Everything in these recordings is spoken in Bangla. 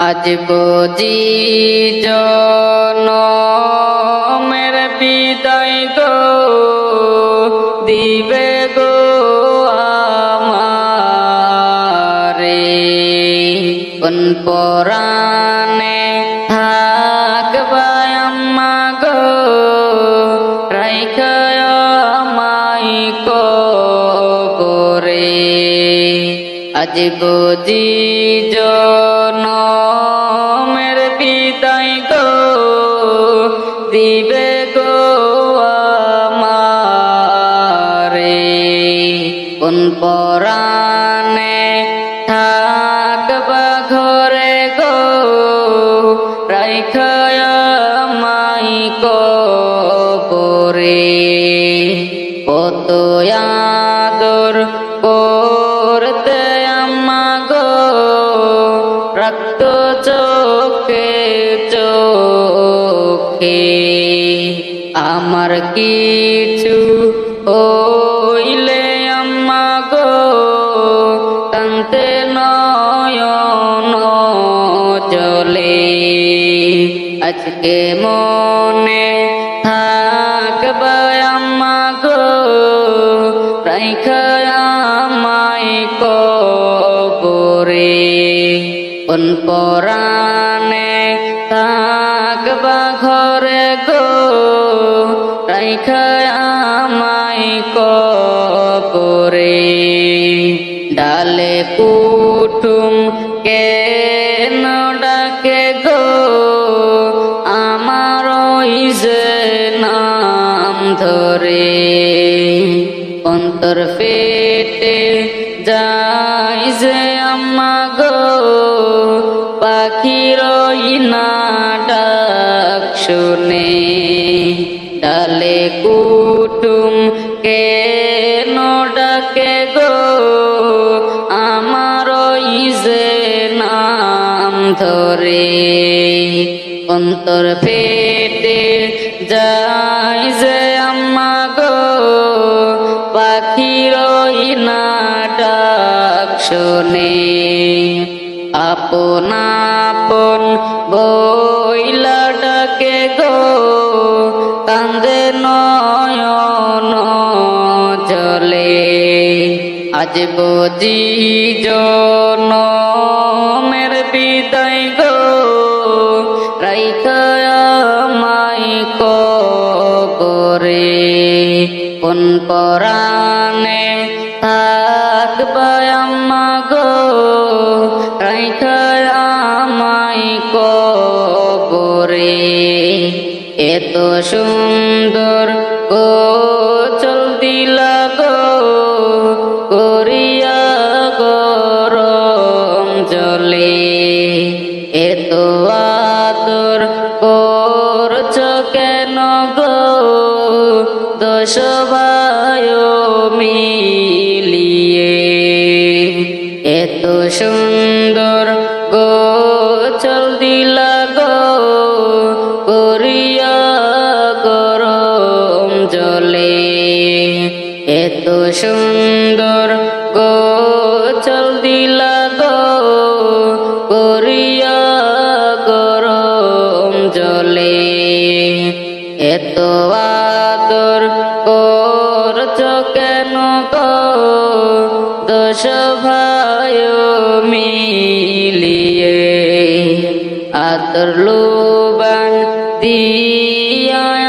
আজ বুঝি জনমের বিদায় গো দিবে গো আমারে। কোন পরাণে আজ বুঝি জনমের বিদায় গো, দিবে গো আমারে। কোন পরাণে থাকবা ঘরে গো রাইখায় মাই কবরে। কত করতে রক্ত চোখে চোখে আমার কিছু হইলে আম্মা গো কান্তে নয়ন জলে আজকে মনে থাকবে আম্মা গো, রাইখা পরাণে থাকবা ঘরে গো, রাইখা আমায় কবরে। ডালে কুটুম কেন ডাকে গো? আমার যে নাম ধরে। অন্তর পেটে যাই যে আম্মা গো। শুনে ডালে কুটুম কে ডাকে গো? আমার যে নাম ধরে অন্তর পেটে যাই যে আম্মা গো। পাখির শোনে আপন আপন বইলা কান্দে নয়ন চলে আজ বুঝি জন মের বিদায় গো। রাইতায় মাই করে কোন পরাণে এত সুন্দর ও চল দিলা গো, করিয়া গরম জলে। এত আদর করছ কেন গো? দশ ভাই মিলিয়ে। এত সুন্দর এত সুন্দর গো চল দিলা গো, করিয়া গরম জলে। এত আদর করছ কেন গো, দশ ভাই মিলিয়ে। আদর লোবান দিয়া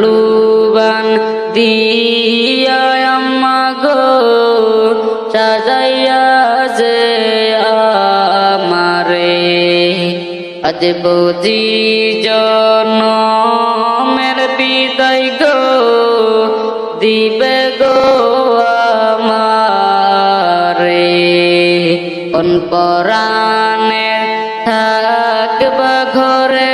লুবান দিয়া গো, সাজাইয়া যে আমারে। আজ বুঝি জনমের বিদায় গো, দিবে গো আমারে। কোন পরাণে থাকবা ঘরে